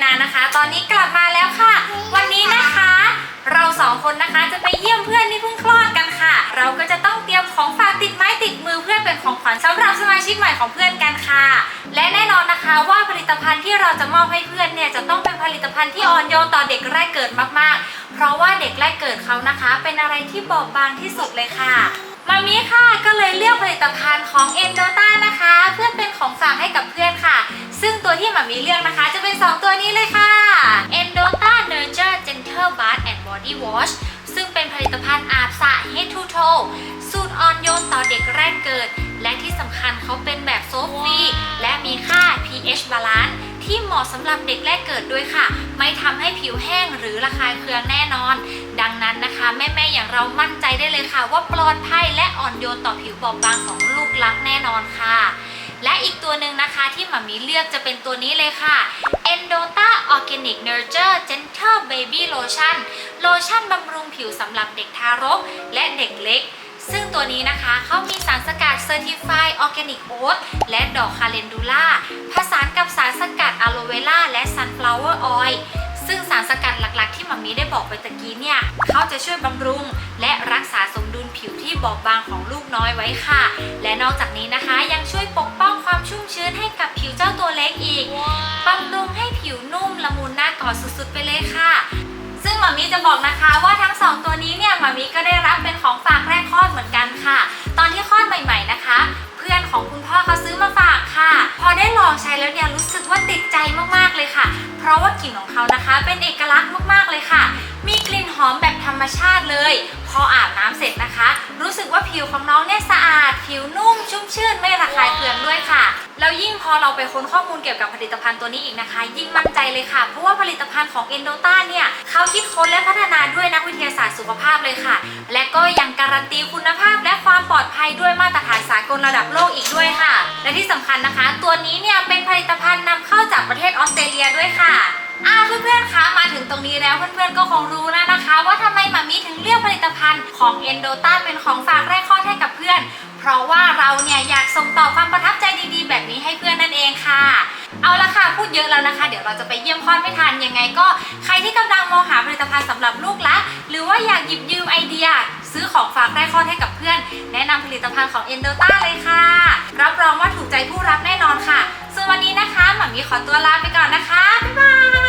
ตอนนี้กลับมาแล้วค่ะ วันนี้นะคะ เราสองคนนะคะจะไปเยี่ยมเพื่อนที่เพิ่งคลอดกันค่ะ เราก็จะต้องเตรียมของฝากติดไม้ติดมือเพื่อเป็นของขวัญสำหรับสมาชิกใหม่ของเพื่อนกันค่ะ และแน่นอนนะคะว่าผลิตภัณฑ์ที่เราจะมอบให้เพื่อนเนี่ยจะต้องเป็นผลิตภัณฑ์ที่อ่อนโยนต่อเด็กแรกเกิดมากๆ เพราะว่าเด็กแรกเกิดเขานะคะ เป็นอะไรที่บอบบางที่สุดเลยค่ะมามีค่ะก็เลยเลือกผลิตภัณฑ์ของ e n d o t a นะคะ เพื่อเป็นของฝากให้กับเพื่อนค่ะ ซึ่งตัวที่มามีเลือก นะคะจะเป็น2ตัวนี้เลยค่ะ e n d o t a Nurture Gentle Bath and Body Wash ซึ่งเป็นผลิตภัณฑ์อาบสระ Head to Toe สูตรอ่อนโยนต่อเด็กแรกเกิด และที่สำคัญเขาเป็นแบบโซฟรีและมีค่า pH balance ที่เหมาะสำหรับเด็กแรกเกิดด้วยค่ะ ไม่ทำให้ผิวแห้งหรือระคายเคืองแน่นอน ดังนั้นนะคะ แม่ๆอย่างเรามั่นใจได้เลยค่ะ ว่าปลอดภัยและอ่อนโยนต่อผิวบอบบางของลูกรักแน่นอนค่ะ ที่หมามีเลือกจะเป็นตัวนี้เลยค่ะ Endota Organic Nurture Gentle Baby Lotion โลชั่นบำรุงผิวสำหรับเด็กทารกและเด็กเล็ก ซึ่งตัวนี้นะคะเขามีสารสกัด Certified Organic Oat และดอกคาเลนดูล่าผสานกับสารสกัดอะโลเวล่าและ Sunflower Oil ซึ่งสารสกัดหลักๆ ที่มามีได้บอกไปตะกี้เนี่ยเขาจะช่วยบำรุง และรักษาสมดุลผิวที่บอบบางของลูกน้อยไว้ค่ะ และนอกจากนี้นะคะยังช่วยปกป้อง ชุ่มชื้นให้กับผิวเจ้าตัวเล็กอีก บำรุงให้ผิวนุ่มละมุนน่ากอดสุดๆไปเลยค่ะ ซึ่งหมามีจะบอกนะคะว่าทั้งสองตัวนี้เนี่ยหมามีก็ได้รับเป็นของฝากแรกคลอดเหมือนกันค่ะ ตอนที่คลอดใหม่ ๆนะคะ เพื่อนของคุณพ่อเขาซื้อมาฝากค่ะ พอได้ลองใช้แล้วเนี่ยรู้สึกว่าติดใจมากๆเลยค่ะ เพราะว่ากลิ่นของเขานะคะ เป็นเอกลักษณ์มาก รรมชาติเลย พออาบน้ำเสร็จนะคะ รู้สึกว่าผิวของน้องเนี่ยสะอาด ผิวนุ่มชุ่มชื่นไม่ระคายเคืองด้วยค่ะแล้วยิ่งพอเราไปค้นข้อมูลเกี่ยวกับผลิตภัณฑ์ตัวนี้อีกนะคะ ยิ่งมั่นใจเลยค่ะ เพราะว่าผลิตภัณฑ์ของ e n d o t a เนี่ยเขาคิดค้นและพัฒนาด้วยนักวิทยาศาสตร์สุขภาพเลยค่ะ และก็ยังการันตีคุณภาพและความปลอดภัยด้วยมาตรฐานสากลระดับโลกอีกด้วยค่ะ และที่สำคัญนะคะ ตัวนี้เนี่ยเป็นผลิตภัณฑ์นำเข้าจากประเทศออสเตรเลียด้วยค่ะ อ่าเพื่อนๆ คะมาถึงตรงนี้แล้วเพื่อนๆ ก็คงรู้แล้วนะคะ ว่าทำไมมามีถึงเลือกผลิตภัณฑ์ของ e n d o t a เป็นของฝากแรกคลอดให้กับเพื่อน เพราะว่าเราเนี่ยอยากส่งต่อความประทับใจดีๆ แบบนี้ให้เพื่อนนั่นเองค่ะ เอาละค่ะพูดเยอะแล้วนะคะ เดี๋ยวเราจะไปเยี่ยมคลอดไม่ทันยังไงก็ใครที่กำลังมองหาผลิตภัณฑ์สำหรับลูกละหรือว่าอยากหยิบยืมไอเดีย ซื้อของฝากแรกคลอดให้กับเพื่อน แนะนำผลิตภัณฑ์ของ e n d o t a เลยค่ะ รับรองว่าถูกใจผู้รับแน่นอนค่ะส่วนวันนี้นะคะหมามีขอตัวลาไปก่อนนะคะบ๊ายบาย